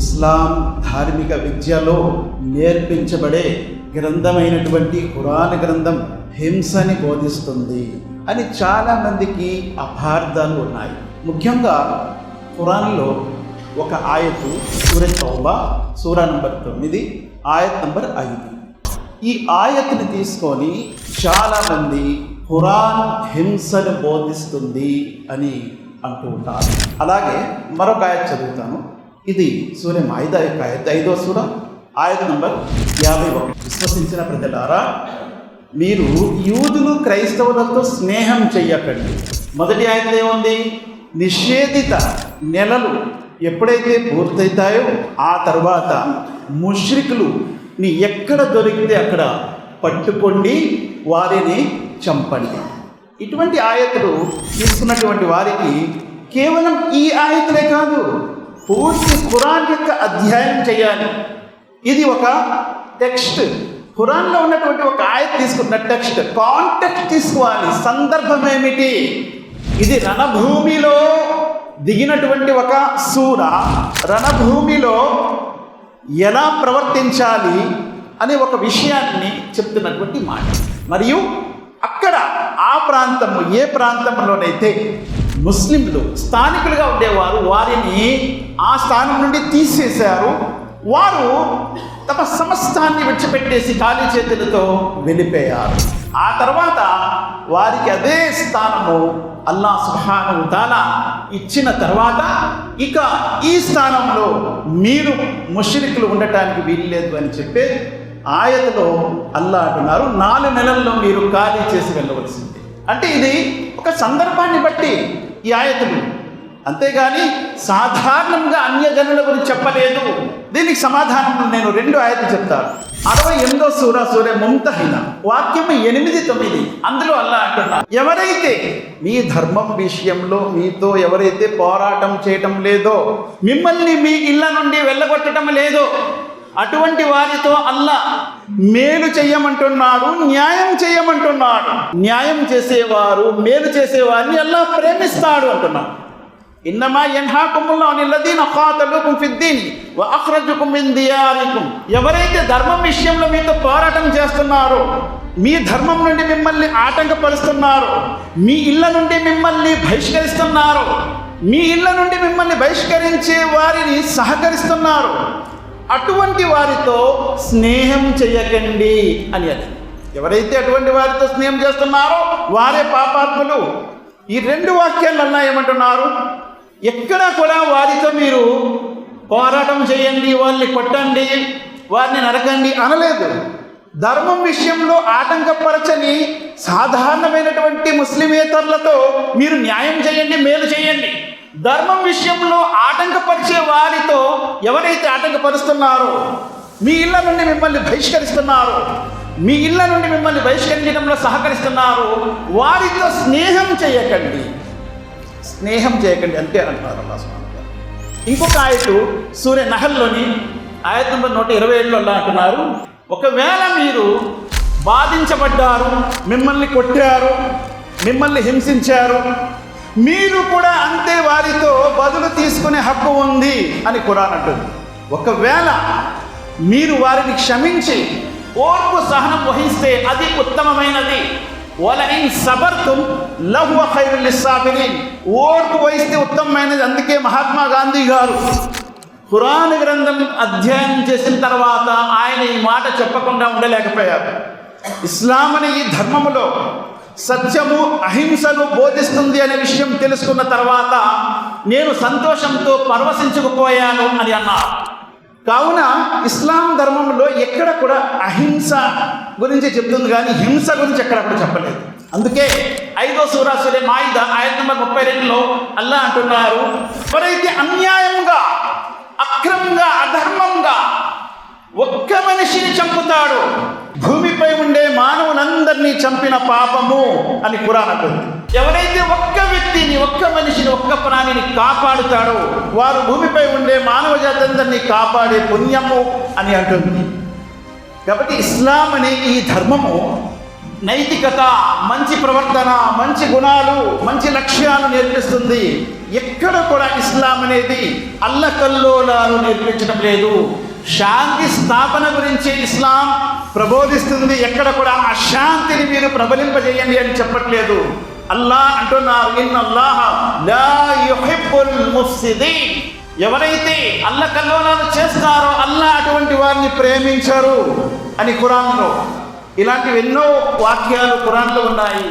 ఇస్లాం ధార్మిక విద్యలో నేర్పించబడే గ్రంథమైనటువంటి ఖురాన్ గ్రంథం హింసని బోధిస్తుంది అని చాలామందికి అపార్థాలు ఉన్నాయి. ముఖ్యంగా ఖురాన్లో ఒక ఆయతు సూర్య తౌబా సూరా నంబర్ తొమ్మిది ఆయత్ నంబర్ ఐదు. ఈ ఆయత్ని తీసుకొని చాలామంది ఖురాన్ హింసను బోధిస్తుంది అని అంటూ ఉంటారు. అలాగే మరొక ఆయత్ చదువుతాను. ఇది సూర్య మాయిదా యొక్క ఐదో సూర ఆయన నంబర్ యాభై ఒకటి. విశ్వసించిన ప్రజలారా మీరు యూదులు క్రైస్తవులతో స్నేహం చెయ్యకండి. మొదటి ఆయన ఏముంది? నిషేధిత నెలలు ఎప్పుడైతే పూర్తవుతాయో ఆ తర్వాత ముష్రికులు నీ ఎక్కడ దొరికితే అక్కడ పట్టుకోండి వారిని చంపండి. ఇటువంటి ఆయతలు తీసుకున్నటువంటి వారికి కేవలం ఈ ఆయతలే కాదు పూర్తి ఖురాన్ యొక్క అధ్యయనం చేయాలి. ఇది ఒక టెక్స్ట్ ఖురాన్లో ఉన్నటువంటి ఒక ఆయత్ తీసుకున్న టెక్స్ట్ కాంటెక్స్ట్ తీసుకోవాలి. సందర్భం ఏమిటి? ఇది రణభూమిలో దిగినటువంటి ఒక సూర. రణభూమిలో ఎలా ప్రవర్తించాలి అనే ఒక విషయాన్ని చెప్తున్నటువంటి మాట. మరియు ఆ ప్రాంతము ఏ ప్రాంతంలోనైతే ముస్లింలు స్థానికులుగా ఉండేవారు వారిని ఆ స్థానం నుండి తీసేశారు వారు తమ సమస్తాన్ని విడిచిపెట్టేసి ఖాళీ చేతులతో వెళ్ళిపోయారు. ఆ తర్వాత వారికి అదే స్థానము అల్లా సుహాను తాలా ఇచ్చిన తర్వాత ఇక ఈ స్థానంలో మీరు ముషరికులు ఉండటానికి వీల్లేదు అని చెప్పి ఆయతలో అల్లా అంటున్నారు నాలుగు నెలల్లో మీరు ఖాళీ చేసి వెళ్ళవలసింది. అంటే ఇది ఒక సందర్భాన్ని బట్టి ఈ ఆయతలు. అంతేగాని సాధారణంగా అన్యజనుల గురించి చెప్పలేదు. దీనికి సమాధానం నేను రెండు ఆయతలు చెప్తాను అరవై ఎనిమిదో సూర సూర్య ముంతహిన వాక్యం ఎనిమిది తొమ్మిది. అందులో అల్లా అంటున్నారు ఎవరైతే మీ ధర్మం విషయంలో మీతో ఎవరైతే పోరాటం చేయటం లేదో మిమ్మల్ని మీ ఇళ్ళ నుండి వెళ్ళగొట్టడం లేదో అటువంటి వారితో అల్లా మేలు చెయ్యమంటున్నాడు న్యాయం చేయమంటున్నాడు. న్యాయం చేసేవారు మేలు చేసేవారిని అల్లా ప్రేమిస్తాడు అంటున్నాడు. ఇన్నమా యన్హాకుముల్లా నిల్లదీన ఖాతలుకుం ఫిద్దీన్ వ అఖ్రజుకుం మిన్ దియారికుం. ఎవరైతే ధర్మం విషయంలో మీతో పోరాటం చేస్తున్నారో మీ ధర్మం నుండి మిమ్మల్ని ఆటంకపరుస్తున్నారో మీ ఇళ్ళ నుండి మిమ్మల్ని బహిష్కరిస్తున్నారు మీ ఇళ్ళ నుండి మిమ్మల్ని బహిష్కరించే వారిని సహకరిస్తున్నారు అటువంటి వారితో స్నేహం చేయకండి అని అది ఎవరైతే అటువంటి వారితో స్నేహం చేస్తున్నారో వారే పాపాత్ములు. ఈ రెండు వాక్యాలన్నా ఏమంటున్నారు? ఎక్కడ కూడా వారితో మీరు పోరాటం చేయండి వాళ్ళని కొట్టండి వారిని నరకండి అనలేదు. ధర్మం విషయంలో ఆటంకపరచని సాధారణమైనటువంటి ముస్లిమేతరులతో మీరు న్యాయం చేయండి మేలు చేయండి. ధర్మం విషయంలో ఆటంకపరిచే వారితో ఎవరైతే ఆటంకపరుస్తున్నారో మీ ఇళ్ళ నుండి మిమ్మల్ని బహిష్కరిస్తున్నారో మీ ఇళ్ళ నుండి మిమ్మల్ని బహిష్కరించడంలో సహకరిస్తున్నారు వారితో స్నేహం చేయకండి. స్నేహం చేయకండి అంతే అంటున్నారు అల్లా ఇంకొక ఆయతు సూర్య నహల్లోని ఆయత నంబర్ నూట ఇరవై ఏళ్ళు అల్లా అంటున్నారు ఒకవేళ మీరు బాధించబడ్డారు మిమ్మల్ని కొట్టారు మిమ్మల్ని హింసించారు మీరు కూడా అంతే వారితో బదులు తీసుకునే హక్కు ఉంది అని కురాన్ అంటుంది. ఒకవేళ మీరు వారిని క్షమించి ఓర్పు సహనం వహిస్తే అది ఉత్తమమైనది. వలఇన్ సబర్తుం లహువ ఖైరుల్ లిస్సాబిరీన్. ఓర్పు వహిస్తే ఉత్తమమైనది. అందుకే మహాత్మా గాంధీ గారు ఖురాన్ గ్రంథం అధ్యయనం చేసిన తర్వాత ఆయన ఈ మాట చెప్పకుండా ఉండలేకపోయారు. ఇస్లాం అనే ఈ ధర్మములో సత్యము అహింసను బోధిస్తుంది అనే విషయం తెలుసుకున్న తర్వాత నేను సంతోషంతో పరవశించుకుపోయాను అని అన్నారు. కావున ఇస్లాం ధర్మంలో ఎక్కడ కూడా అహింస గురించి చెప్తుంది కానీ హింస గురించి ఎక్కడ కూడా చెప్పలేదు. అందుకే ఐదో సూరాసులే మాయిద ఆయన నెంబర్ ముప్పై రెండులో అల్లా అంటున్నారు ఎవరైతే అన్యాయంగా అక్రమంగా అధర్మంగా ఒక్క మనిషిని చంపుతాడు భూమిపై ఉండే మానవ మానవులందరినీ చంపిన పాపము అని ఖురాన్ అంటుంది. ఎవరైతే ఒక్క వ్యక్తిని ఒక్క మనిషిని ఒక్క ప్రాణిని కాపాడుతాడో వారు భూమిపై ఉండే మానవ జాతి అందరినీ కాపాడే పుణ్యము అని అంటుంది. కాబట్టి ఇస్లాం అనే ఈ ధర్మము నైతికత మంచి ప్రవర్తన మంచి గుణాలు మంచి లక్ష్యాలు నేర్పిస్తుంది. ఎక్కడ కూడా ఇస్లాం అనేది అల్లకల్లోలాలు నేర్పించడం లేదు. శాంతి స్థాపన గురించి ఇస్లాం ప్రబోధిస్తుంది. ఎక్కడ కూడా అశాంతిని మీరు ప్రబలింపజేయండి అని చెప్పట్లేదు. అల్లా అంటున్నారు ఇన్ అల్ల కల్లోలాలు ఎవరైతే చేస్తారో అల్లా అటువంటి వారిని ప్రేమించరు అని ఖురాన్లో ఇలాంటివి ఎన్నో వాక్యాలు ఖురాన్లో ఉన్నాయి.